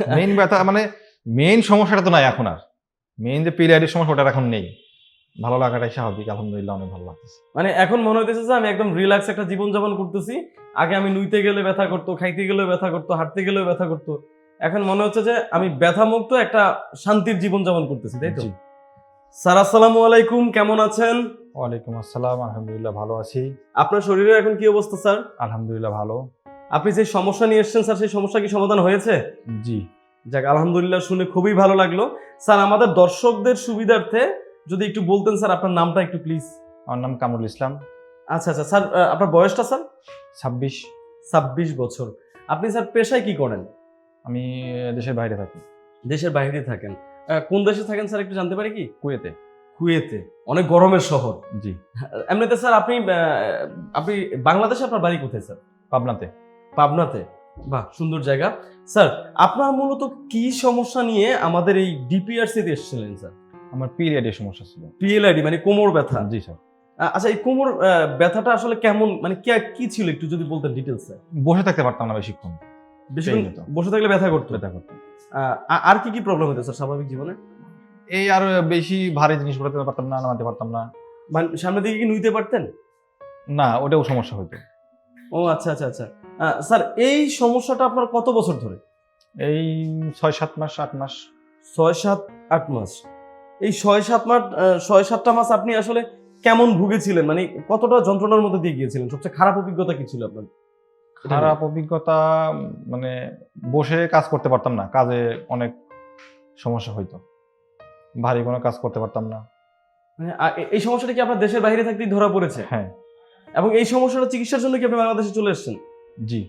Main ব্যথা মানে main সমস্যাটা তো নাই এখন আর। মেইন যে পিরিয়ডের সমস্যা ওটা এখন নেই। ভালো লাগাটাই স্বাভাবিক আলহামদুলিল্লাহ অনেক ভালো লাগতেছে। মানে এখন মনে হইতেছে যে আমি একদম রিল্যাক্স একটা জীবন যাপন করতেছি। আগে আমি নুইতে গেলে ব্যথা করতো খাইতে গেলেও ব্যথা করতো হাঁটতে গেলেও ব্যথা করতো। এখন মনে হচ্ছে যে আমি ব্যথা মুক্ত একটা শান্তির জীবন যাপন করতেছি তাই তো? স্যার আসসালামু আলাইকুম কেমন আছেন? ওয়ালাইকুম আসসালাম আলহামদুলিল্লাহ ভালো আছি। আপনার শরীরের এখন কি অবস্থা স্যার? আলহামদুলিল্লাহ ভালো। আপনি যে সমস্যা নিয়ে এসেছেন স্যার সেই সমস্যা কি সমাধান হয়েছে? জি। যাক আলহামদুলিল্লাহ শুনে খুবই ভালো লাগল। স্যার আমাদের দর্শকদের সুবিধার্থে যদি একটু বলতেন স্যার আপনার নামটা একটু প্লিজ আমার নাম কামরুল ইসলাম। আচ্ছা আচ্ছা স্যার আপনার বয়সটা স্যার? ছাব্বিশ। ছাব্বিশ বছর। আপনি স্যার পেশায় কি করেন? আমি দেশের বাইরে থাকি। দেশের বাইরে থাকেন। কোন দেশে থাকেন স্যার একটু জানতে পারি কি? কুয়েতে। কুয়েতে। অনেক গরমের শহর। জি। এমনিতে স্যার আপনি আপনি বাংলাদেশে আপনার বাড়ি কোথায় স্যার? পাবনাতে। পাবনাতে। বাহ সুন্দর জায়গা। স্যার আপনার মূলত কি সমস্যা নিয়ে আমাদের এই ডিপিআরসি তে এসেছিলেন স্যার? আমার পিরিয়ডের সমস্যা ছিল। পিএলআইডি মানে কোমর ব্যথা। জি স্যার। আচ্ছা এই কোমর ব্যথাটা আসলে কেমন মানে কে- কি ছিল একটু যদি বলতেন ডিটেলস বসে থাকতে পারতাম না বেশিক্ষণ। বসে থাকলে ব্যথা করতো? ব্যথা করতাম আহ, আর কি কি প্রবলেম হতো স্যার স্বাভাবিক জীবনে? এই আর বেশি ভারী জিনিস উঠাতে পারতাম না নামাতে পারতাম না। মানে সামনের দিকে কি নুইতে পারতেন? না ওটাও সমস্যা হতো। ও আচ্ছা আচ্ছা আচ্ছা। স্যার এই সমস্যাটা আপনার কত বছর ধরে? এই ছয় সাত মাস আট মাস। ছয় সাত আট মাস। এই ছয় সাত মাস ছয় সাতটা মাস আপনি আসলে কেমন ভুগেছিলেন? মানে কতটা যন্ত্রণার মধ্যে দিয়ে গিয়েছিলেন? সবচেয়ে খারাপ অভিজ্ঞতা কি ছিল আপনার? খারাপ অভিজ্ঞতা মানে বসে কাজ করতে পারতাম না। কাজে অনেক সমস্যা হইতো। ভারী কোনো কাজ করতে পারতাম না। মানে এই সমস্যাটা কি আপনার দেশের বাইরে থাকতেই ধরা পড়েছে? হ্যাঁ। এবং এই সমস্যাটা চিকিৎসার জন্য কি আপনি বাংলাদেশে চলে এসেছেন? জি।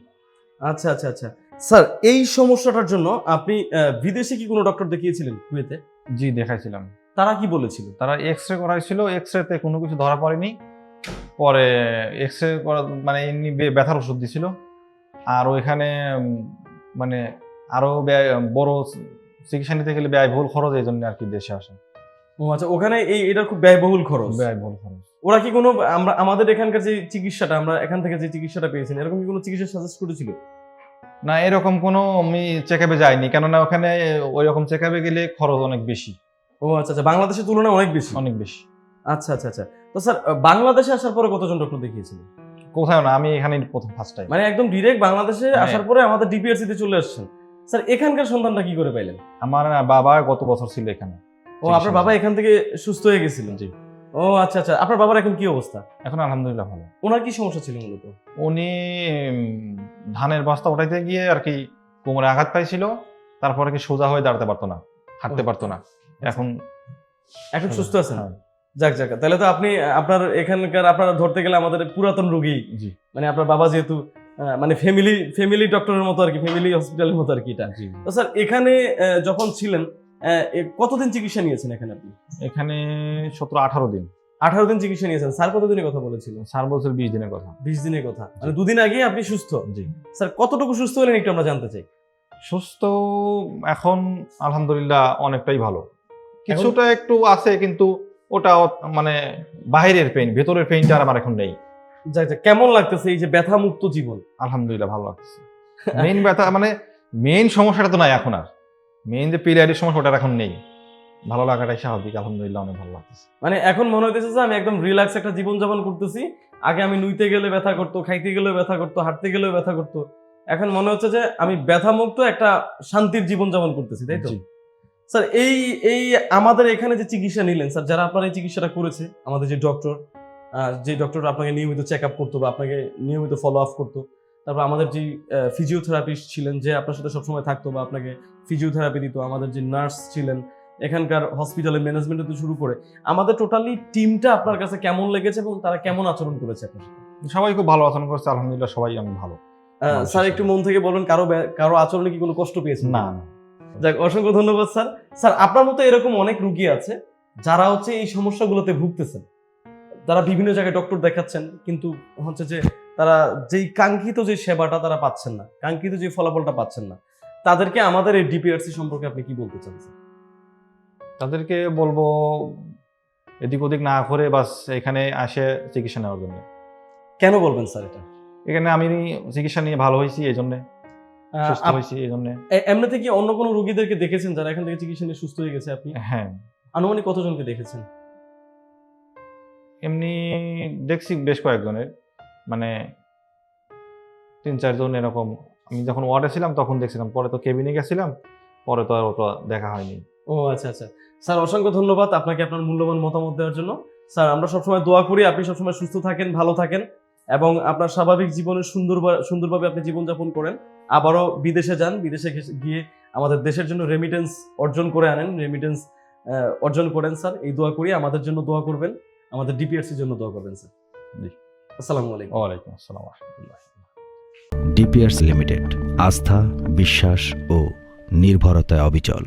আচ্ছা আচ্ছা আচ্ছা। স্যার এই সমস্যাটার জন্য আপনি বিদেশে কি কোনো ডক্টর দেখিয়েছিলেন কুয়েতে? জি দেখাইছিলাম। তারা কি বলেছিল? তারা এক্স রে করাইছিল এক্স রেতে কোনো কিছু ধরা পড়েনি। পরে এক্স রে করা মানে এমনি ব্যথার ওষুধ দিছিল। আর ওইখানে মানে আরও ব্যয় বড় চিকিৎসা নিতে গেলে ব্যয়বহুল খরচ এই জন্য আর কি দেশে আসে। ও আচ্ছা ওখানে এই এটা খুব ব্যয়বহুল খরচ। ব্যয়বহুল খরচ। ওরা কি কোনো আমরা আমাদের এখানকার যে চিকিৎসাটা আমরা এখান থেকে যে চিকিৎসাটা পেয়েছেন এরকম কি কোনো চিকিৎসা সাজেস্ট করেছিল? না এরকম কোনো আমি চেক আপে যাইনি কেননা ওখানে ওই রকম চেক আপে গেলে খরচ অনেক বেশি। ও আচ্ছা আচ্ছা বাংলাদেশের তুলনায় অনেক বেশি? অনেক বেশি। আচ্ছা আচ্ছা আচ্ছা তো স্যার বাংলাদেশে আসার পরে কতজন ডক্টর দেখিয়েছিলেন কোথাও না আমি এখানে প্রথম ফার্স্ট টাইম মানে একদম ডিরেক্ট বাংলাদেশে হ্যাঁ। আসার পরে আমাদের ডিপিআরসি তে চলে আসছেন। স্যার এখানকার সন্তানটা কি করে পাইলেন? আমার বাবা গত বছর ছিল এখানে। ও আপনার বাবা এখান থেকে সুস্থ হয়ে গেছিলেন জি। ও আচ্ছা আচ্ছা। আপনার বাবার এখন কি অবস্থা? এখন আলহামদুলিল্লাহ ভালো। ওনার কি সমস্যা ছিল মূলত? উনি উম, ধানের বস্তা উঠাইতে গিয়ে আর কি কোমরে আঘাত পাইছিল তারপরে কি সোজা হয়ে দাঁড়াতে পারতো না হাঁটতে ও। পারতো না। এখন এখন সুস্থ আছেন? হ্যাঁ, যাক যাক তাহলে তো আপনি আপনার এখানকার আপনারা ধরতে গেলে আমাদের পুরাতন রোগী। জি। মানে আপনার বাবা যেহেতু আহ, মানে ফ্যামিলি ফ্যামিলি ডক্টরের মতো আর কি ফ্যামিলি হসপিটালের মতো আর কি এটা। জি। তো স্যার এখানে আহ, যখন ছিলেন কতদিন চিকিৎসা নিয়েছেন এখানে আপনি? এখানে সতেরো আঠারো দিন। আঠারো দিন চিকিৎসা নিয়েছেন। স্যার কতদিনের কথা বলেছিল? চার বছর বিশ দিনের কথা। বিশ দিনের কথা। মানে দুদিন আগে আপনি সুস্থ? জি। স্যার কতটুকু সুস্থ হলেন একটু আমরা জানতে চাই। সুস্থ এখন আলহামদুলিল্লাহ অনেকটাই ভালো। কিছুটা একটু আছে কিন্তু ওটা মানে বাইরের পেইন ভেতরের পেইনটা আমার এখন নেই। যাক যাক কেমন লাগতেছে এই যে ব্যথা মুক্ত জীবন? আলহামদুলিল্লাহ ভালো লাগতেছে। মেইন ব্যথা মানে মেইন সমস্যাটা তো নাই এখন আর। মেইন যে পিরিয়ডের সমস্যা ওটা এখন নেই। ভালো লাগাটাই স্বাভাবিক আলহামদুলিল্লাহ অনেক ভালো লাগতেছে। মানে এখন মনে হইতেছে যে আমি একদম রিল্যাক্স একটা জীবন যাপন করতেছি। আগে আমি নুইতে গেলে ব্যথা করতো খাইতে গেলেও ব্যথা করতো হাঁটতে গেলেও ব্যথা করতো। এখন মনে হচ্ছে যে আমি ব্যথা মুক্ত একটা শান্তির জীবন যাপন করতেছি তাই তো? স্যার এই এই আমাদের এখানে যে চিকিৎসা নিলেন স্যার যারা আপনার এই চিকিৎসাটা করেছে আমাদের যে ডক্টর যে ডক্টর আপনাকে নিয়মিত চেক আপ করতো বা আপনাকে নিয়মিত ফলো আপ করতো তারপর আমাদের যে ফিজিওথেরাপিস্ট ছিলেন যে আপনার সাথে সবসময় থাকতো বা আপনাকে ফিজিওথেরাপি দিত আমাদের যে নার্স ছিলেন এখানকার হসপিটালের ম্যানেজমেন্ট থেকে শুরু করে আমাদের টোটালি টিমটা আপনার কাছে কেমন লেগেছে এবং তারা কেমন আচরণ করেছে আপনার সাথে? সবাই খুব ভালো আচরণ করছে আলহামদুলিল্লাহ সবাই অনেক ভালো। স্যার একটু মন থেকে বলবেন কারও কারও আচরণে কি কোনো কষ্ট পেয়েছেন? না না। যাক অসংখ্য ধন্যবাদ স্যার। স্যার আপনার মতো এরকম অনেক রুগী আছে যারা হচ্ছে এই সমস্যাগুলোতে ভুগতেছেন। তারা বিভিন্ন জায়গায় ডক্টর দেখাচ্ছেন কিন্তু হচ্ছে যে তারা যেই কাঙ্ক্ষিত যে সেবাটা তারা পাচ্ছেন না কাঙ্ক্ষিত যে ফলাফলটা পাচ্ছেন না তাদেরকে আমাদের এই ডিপিআরসি সম্পর্কে আপনি কি বলতে চান তাদেরকে বলব এদিক ওদিক না করে বাস এখানে আসে চিকিৎসা নেওয়ার জন্য। কেন বলবেন স্যার এটা? এখানে আমি চিকিৎসা নিয়ে ভালো হয়েছি এই জন্যে সুস্থ হয়েছি এই জন্য এ- এমনিতে কি অন্য কোনো রোগীদেরকে দেখেছেন যারা এখান থেকে চিকিৎসা নিয়ে সুস্থ হয়ে গেছে আপনি? হ্যাঁ। আনুমানিক কতজনকে দেখেছেন? এমনি দেখছি বেশ কয়েকজনের। মানে তিন চারজন এরকম। আমি যখন ওয়ার্ডে ছিলাম তখন দেখছিলাম, পরে তো কেবিনে গেছিলাম, পরে তো আর ওটা দেখা হয়নি। ও আচ্ছা আচ্ছা। স্যার, অসংখ্য ধন্যবাদ আপনাকে আপনার মূল্যবান মতামত দেওয়ার জন্য। স্যার, আমরা সবসময় দোয়া করি, আপনি সবসময় সুস্থ থাকেন, ভালো থাকেন, এবং আপনার স্বাভাবিক জীবনে সুন্দর সুন্দরভাবে আপনি জীবনযাপন করেন। আবারও বিদেশে যান, বিদেশে গিয়ে আমাদের দেশের জন্য রেমিটেন্স অর্জন করে আনেন রেমিটেন্স অর্জন করেন, স্যার। এই দোয়া করি, আমাদের জন্য দোয়া করবেন। আমাদের ডিপিআরসির জন্য দোয়া করবেন স্যার। জি। আসসালামু আলাইকুম। ওয়ালাইকুম আসসালাম রহমতুল্লাহ ডিপিআরস লিমিটেড আস্থা বিশ্বাস ও নির্ভরতায় অবিচল।